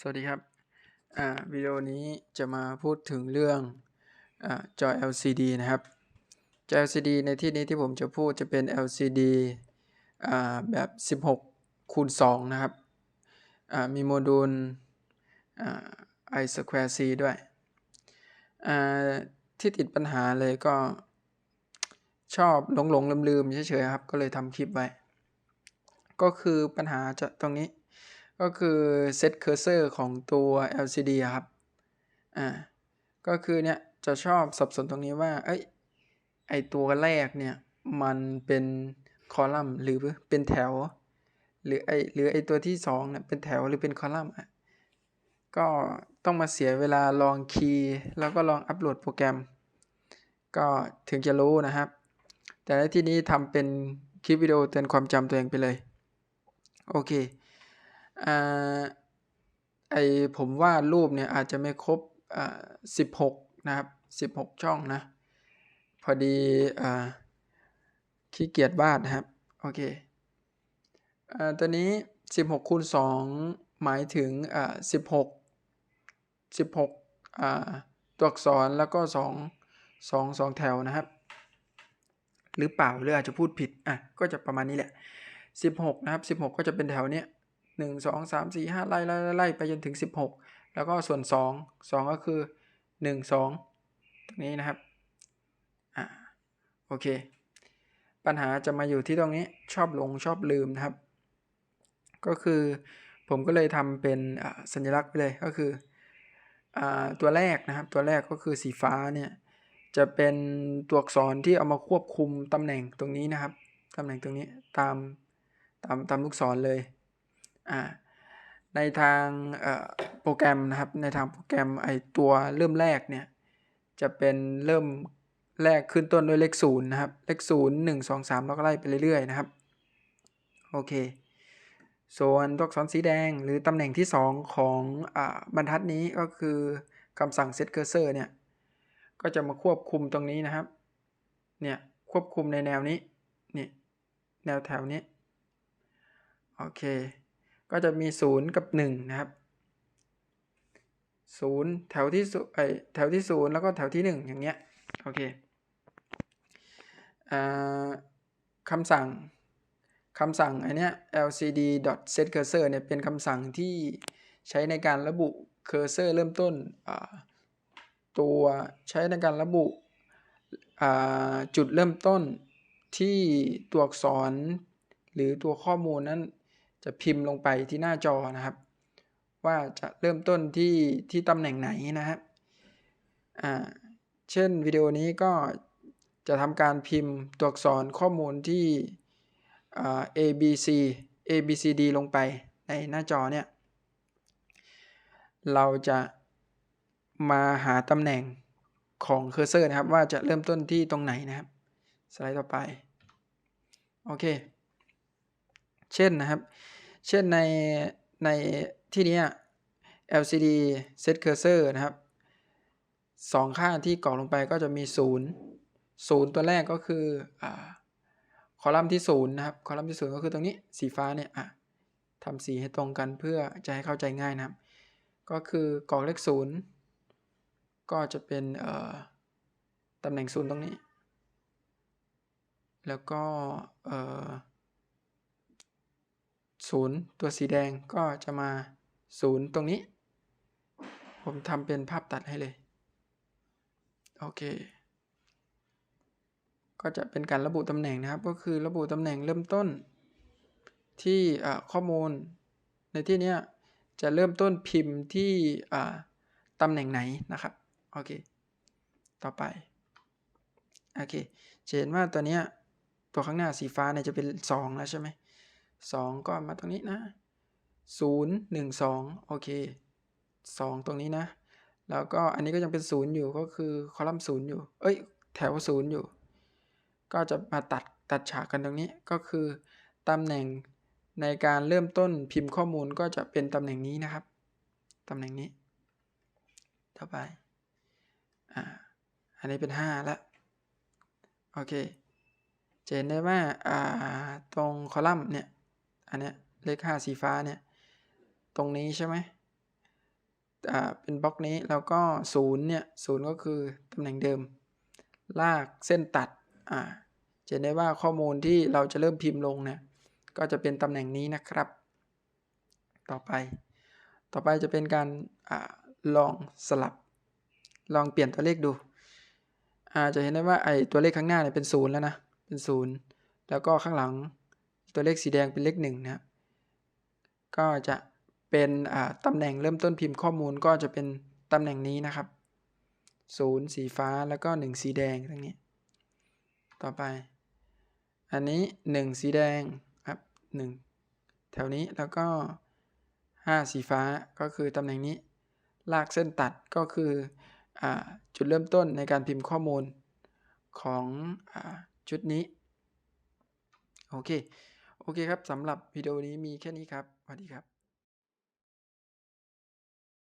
สวัสดีครับอ่าวิดีโอนี้จะมาพูดถึงเรื่องอ่าจอ LCD นะครับ จอ LCD ในที่นี้ที่ผมจะพูดจะเป็น LCD อ่าแบบ 16คูณ2นะครับอ่ามีโมดูลอ่า I square C ด้วยอ่าที่ติดปัญหาเลยก็ชอบหลงหลงลืมลืมๆเฉยๆครับ ก็เลยทำคลิปไว้ ก็คือปัญหาจะตรงนี้ ก็คือเซตเคอร์เซอร์ของตัว LCD ครับ อ่า ก็คือเนี่ยจะชอบสับสนตรงนี้ว่า เอ้ย ไอตัวแรกเนี่ย มันเป็นคอลัมน์หรือเป็นแถว หรือไอหรือไอตัวที่สองเนี่ยเป็นแถวหรือเป็นคอลัมน์อะ ก็ต้องมาเสียเวลาลองคีย์แล้วก็ลองอัปโหลดโปรแกรม ก็ถึงจะรู้นะครับ แต่ในที่นี้ทำเป็นคลิปวิดีโอเตือนความจำตัวเองไปเลย โอเค อ่า ไอผมวาดรูปเนี่ยอาจจะไม่ครบอ่าสิบหกนะครับสิบหกช่องนะ พอดีอ่าขี้เกียจวาดนะครับ โอเคอ่าตัวนี้สิบหกคูณสองหมายถึงอ่าสิบหกสิบหกอ่าตัวอักษรแล้วก็สองสองสองแถวนะครับ หรือเปล่าหรืออาจจะพูดผิดอะก็จะประมาณนี้แหละสิบหกนะครับสิบหกก็จะเป็นแถวเนี้ย หนึ่งสองสามสี่ห้าไล่ไล่ไล่ไปจนถึงสิบหกแล้วก็ส่วนสองสองก็คือหนึ่งสองตรงนี้นะครับอ่าโอเค ปัญหาจะมาอยู่ที่ตรงนี้ชอบลงชอบลืมนะครับ ก็คือผมก็เลยทำเป็นสัญลักษณ์ไปเลยก็คืออตัวแรกนะครับ ตัวแรกก็คือสีฟ้าเนี่ยจะเป็นตัวอักษรที่เอามาควบคุมตำแหน่งตรงนี้นะครับ ตำแหน่งตรงนี้ตามตามตามลูกศรเลย อ่าในทางโปรแกรมนะครับในทางโปรแกรมไอตัวเริ่มแรกเนี่ยจะเป็นเริ่มแรกขึ้นต้นด้วยเลขศูนย์นะครับเลขศูนย์หนึ่งสองสามแล้วก็ไล่ไปเรื่อยๆนะครับโอเคส่วนตัวอักษรสีแดงหรือตำแหน่งที่ 2 ของอบรรทัดนี้ก็คือคำสั่ง set cursor เนี่ยก็จะมาควบคุมตรงนี้นะครับเนี่ยควบคุมในแนวนี้นี่แนวแถวนี้โอเค ก็จะมี 0 กับ 1 นะครับ 0 แถวที่ศูไอแถวที่ 0 แล้วก็แถวที่ 1 อย่างเงี้ย โอเคอคำสั่งคำสั่งอันเนี้ย lcd set cursor เนี่ยเป็นคำสั่งที่ใช้ในการระบุ cursor เริ่มต้นตัวใช้ในการระบุจุดเริ่มต้นที่ตัวอักษรหรือตัวข้อมูลนั้น จะพิมพ์ลงไปที่หน้าจอนะครับ ว่าจะเริ่มต้นที่ที่ตำแหน่งไหนนะครับอ่าเช่นวิดีโอนี้ก็จะทำการพิมพ์ตัวอักษรข้อมูลที่ A B C A B C D ลงไปในหน้าจอเนี่ย เราจะมาหาตำแหน่งของเคอร์เซอร์นะครับ ว่าจะเริ่มต้นที่ตรงไหนนะครับ สไลด์ต่อไป โอเค เช่นนะครับ เช่นในในที่นี้ LCD set cursor นะครับสองข้างที่กรอกลงไปก็จะมี 0 0 ตัวแรกก็คืออคอลัมน์ที่ศูนย์นะครับ คอลัมน์ที่ศูนย์ก็คือตรงนี้สีฟ้าเนี่ยอะทำสีให้ตรงกันเพื่อจะให้เข้าใจง่ายนะครับ ก็คือกรอกเลขศูนย์ก็จะเป็นเอ่อตำแหน่งศูนย์ตรงนี้ แล้วก็เอ่อ ศูนย์ตัวสีแดงก็จะมาศูนย์ตรงนี้ ผมทำเป็นภาพตัดให้เลย โอเค ก็จะเป็นการระบุตำแหน่งนะครับ ก็คือระบุตำแหน่งเริ่มต้น ที่ข้อมูล ในที่นี้จะเริ่มต้นพิมพ์ที่ตำแหน่งไหนนะครับ โอเค ต่อไป โอเคจะเห็นว่าตัวนี้ตัวข้างหน้าสีฟ้าเนี่ยจะเป็น 2 แล้วใช่ไหม สองก็มาตรงนี้นะศูนย์หนึ่งสองโอเคสองตรงนี้นะ แล้วก็อันนี้ก็ยังเป็นศูนย์อยู่ก็คือคอลัมน์ศูนย์อยู่ เอ้ย แถวศูนย์อยู่ ก็จะมาตัดตัดฉากกันตรงนี้ก็คือตำแหน่งในการเริ่มต้นพิมพ์ข้อมูลก็จะเป็นตำแหน่งนี้นะครับ ตำแหน่งนี้ ต่อไป อ่า อันนี้เป็น5แล้วโอเคจะเห็นได้ว่า อ่า ตรงคอลัมน์เนี่ย อันเนี้ยเลข 5 สีฟ้าเนี่ย ตรงนี้ใช่ไหมอ่าเป็นบล็อกนี้แล้วก็0เนี่ย0ก็คือตำแหน่งเดิม ลากเส้นตัดอ่าจะเห็นได้ว่าข้อมูลที่เราจะเริ่มพิมพ์ลงเนี่ยก็จะเป็นตำแหน่งนี้นะครับ ต่อไป ต่อไปจะเป็นการอาลองสลับ ลองเปลี่ยนตัวเลขดูอาจะเห็นได้ว่าไอตัวเลขข้างหน้าเนี่ยเป็นศูนย์แล้วนะ เป็นศูนย์แล้วก็ข้างหลัง ตัวเลขสีแดงเป็นเลขหนึ่งนะก็จะเป็นตำแหน่งเริ่มต้นพิมพ์ข้อมูลก็จะเป็นตำแหน่งนี้นะครับศูนย์สีฟ้าแล้วก็หนึ่งสีแดงทั้งนี้ ต่อไป อันนี้หนึ่งสีแดงครับหนึ่งแถวนี้แล้วก็ห้าสีฟ้าก็คือตำแหน่งนี้ ลากเส้นตัดก็คืออจุดเริ่มต้นในการพิมพ์ข้อมูลของอชุดนี้ โอเค โอเคครับสำหรับวิดีโอนี้มีแค่นี้ครับสวัสดีครับ